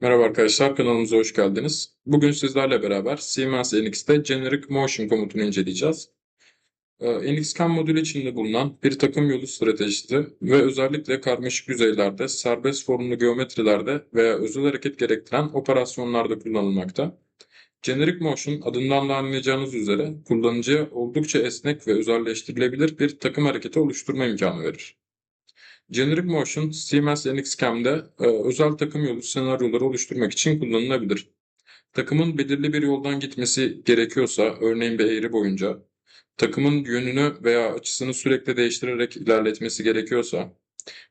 Merhaba arkadaşlar, kanalımıza hoş geldiniz. Bugün sizlerle beraber Siemens NX'te Generic Motion komutunu inceleyeceğiz. Ee, NXCAM modülü içinde bulunan bir takım yolu stratejisi ve özellikle karmaşık yüzeylerde, serbest formlu geometrilerde veya özel hareket gerektiren operasyonlarda kullanılmakta. Generic Motion adından da anlayacağınız üzere kullanıcıya oldukça esnek ve özelleştirilebilir bir takım hareketi oluşturma imkanı verir. Generic Motion, Siemens NXCAM'de e, özel takım yolu senaryoları oluşturmak için kullanılabilir. Takımın belirli bir yoldan gitmesi gerekiyorsa, örneğin bir eğri boyunca, takımın yönünü veya açısını sürekli değiştirerek ilerletmesi gerekiyorsa,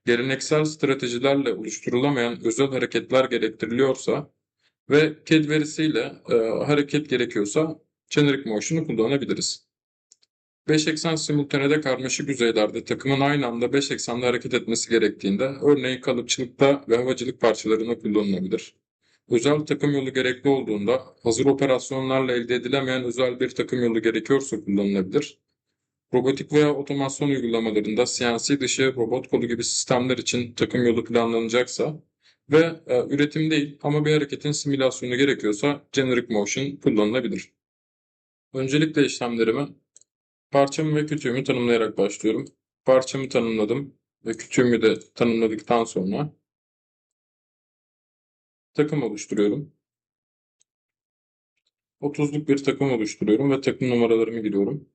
geleneksel stratejilerle oluşturulamayan özel hareketler gerektiriliyorsa ve CAD verisiyle e, hareket gerekiyorsa Generic Motion'u kullanabiliriz. 5 eksen simultanede karmaşık yüzeylerde takımın aynı anda 5 eksende hareket etmesi gerektiğinde örneğin kalıpçılıkta ve havacılık parçalarına kullanılabilir. Özel takım yolu gerekli olduğunda hazır operasyonlarla elde edilemeyen özel bir takım yolu gerekiyorsa kullanılabilir. Robotik veya otomasyon uygulamalarında CNC dışı robot kolu gibi sistemler için takım yolu planlanacaksa ve e, üretim değil ama bir hareketin simülasyonu gerekiyorsa Generic Motion kullanılabilir. Öncelikle işlemlerimi Parçamı ve kütüğümü tanımlayarak başlıyorum. Parçamı tanımladım ve kütüğümü de tanımladıktan sonra takım oluşturuyorum. 30'luk bir takım oluşturuyorum ve takım numaralarımı giriyorum.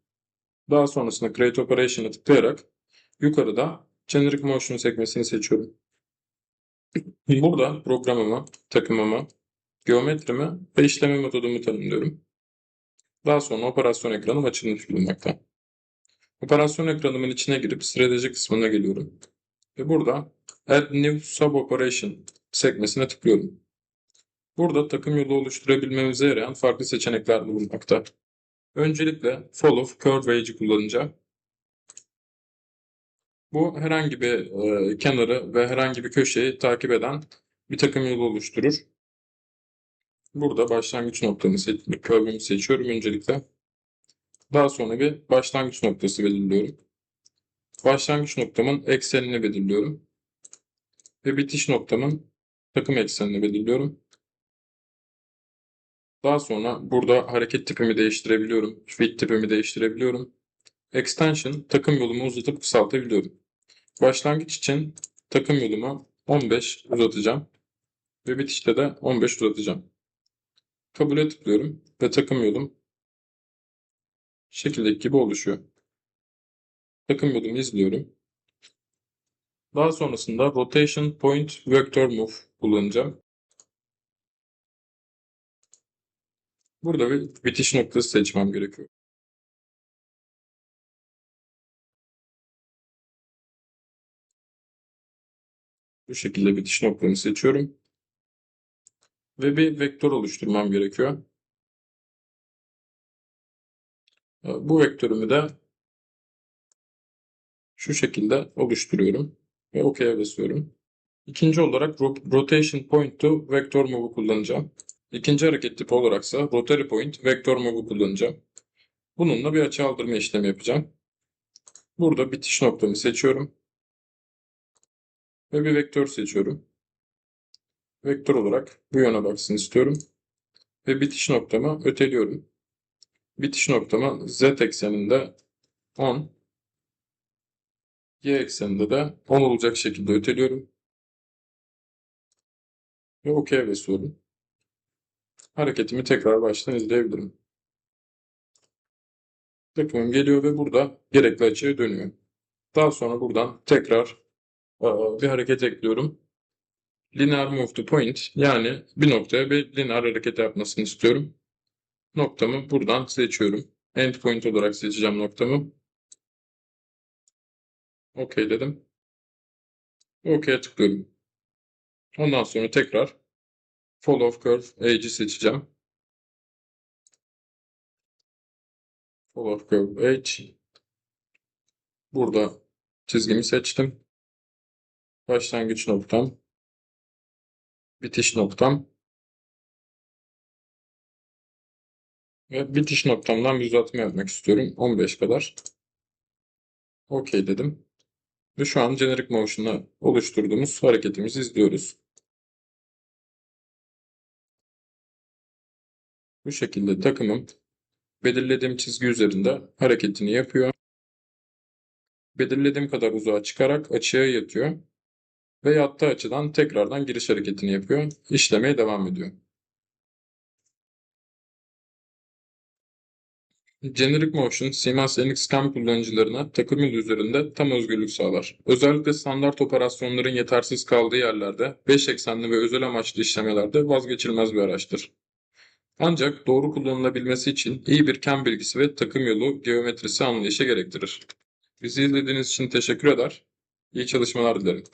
Daha sonrasında Create Operation'a tıklayarak yukarıda Generic Motion sekmesini seçiyorum. Burada programımı, takımımı, geometrimi ve işleme metodumu tanımlıyorum. Daha sonra operasyon ekranım açılmış bulunmakta. Operasyon ekranımın içine girip strateji kısmına geliyorum. Ve burada Add New Sub Operation sekmesine tıklıyorum. Burada takım yolu oluşturabilmemize yarayan farklı seçenekler bulunmakta. Öncelikle Follow Curve Edge'i kullanacağım. Bu herhangi bir e, kenarı ve herhangi bir köşeyi takip eden bir takım yolu oluşturur. Burada başlangıç noktamı seç curve'ümü seçiyorum öncelikle. Daha sonra bir başlangıç noktası belirliyorum. Başlangıç noktamın eksenini belirliyorum. Ve bitiş noktamın takım eksenini belirliyorum. Daha sonra burada hareket tipimi değiştirebiliyorum. Fit tipimi değiştirebiliyorum. Extension takım yolumu uzatıp kısaltabiliyorum. Başlangıç için takım yolumu 15 uzatacağım. Ve bitişte de 15 uzatacağım. Kabul'e tıklıyorum ve takım yolum şekildeki gibi oluşuyor. Takım yolumu izliyorum. Daha sonrasında Rotation Point Vector Move kullanacağım. Burada bir bitiş noktası seçmem gerekiyor. Bu şekilde bitiş noktamı seçiyorum. Ve bir vektör oluşturmam gerekiyor. Bu vektörümü de şu şekilde oluşturuyorum ve OK'ye basıyorum. İkinci olarak Rotation Point to Vector Move'u kullanacağım. İkinci hareket tipi olaraksa Rotary Point Vector Move'u kullanacağım. Bununla bir açı aldırma işlemi yapacağım. Burada bitiş noktamı seçiyorum. Ve bir vektör seçiyorum. Vektör olarak bu yöne baksın istiyorum. Ve bitiş noktamı öteliyorum. Bitiş noktamı z ekseninde 10, y ekseninde de 10 olacak şekilde öteliyorum. Ve OK basıyorum. Hareketimi tekrar baştan izleyebilirim. Takımım geliyor ve burada gerekli açıya dönüyor. Daha sonra buradan tekrar bir hareket ekliyorum. Linear move to point yani bir noktaya bir linear hareket yapmasını istiyorum. Noktamı buradan seçiyorum. Endpoint olarak seçeceğim noktamı. OK dedim. OK'ye tıklıyorum. Ondan sonra tekrar Follow Curve Edge'i seçeceğim. Follow Curve Edge. Burada çizgimi seçtim. Başlangıç noktam. Bitiş noktam. Ve bitiş noktamdan bir uzatma yapmak istiyorum. 15 kadar. OK dedim. Ve şu an Generic Motion'la oluşturduğumuz hareketimizi izliyoruz. Bu şekilde takımım belirlediğim çizgi üzerinde hareketini yapıyor. Belirlediğim kadar uzağa çıkarak açıya yatıyor ve yattığı açıdan tekrardan giriş hareketini yapıyor. İşlemeye devam ediyor. Generic Motion, Siemens NX-CAM kullanıcılarına takım yolu üzerinde tam özgürlük sağlar. Özellikle standart operasyonların yetersiz kaldığı yerlerde 5 eksenli ve özel amaçlı işlemelerde vazgeçilmez bir araçtır. Ancak doğru kullanılabilmesi için iyi bir CAM bilgisi ve takım yolu geometrisi anlayışı gerektirir. Bizi izlediğiniz için teşekkür eder. İyi çalışmalar dilerim.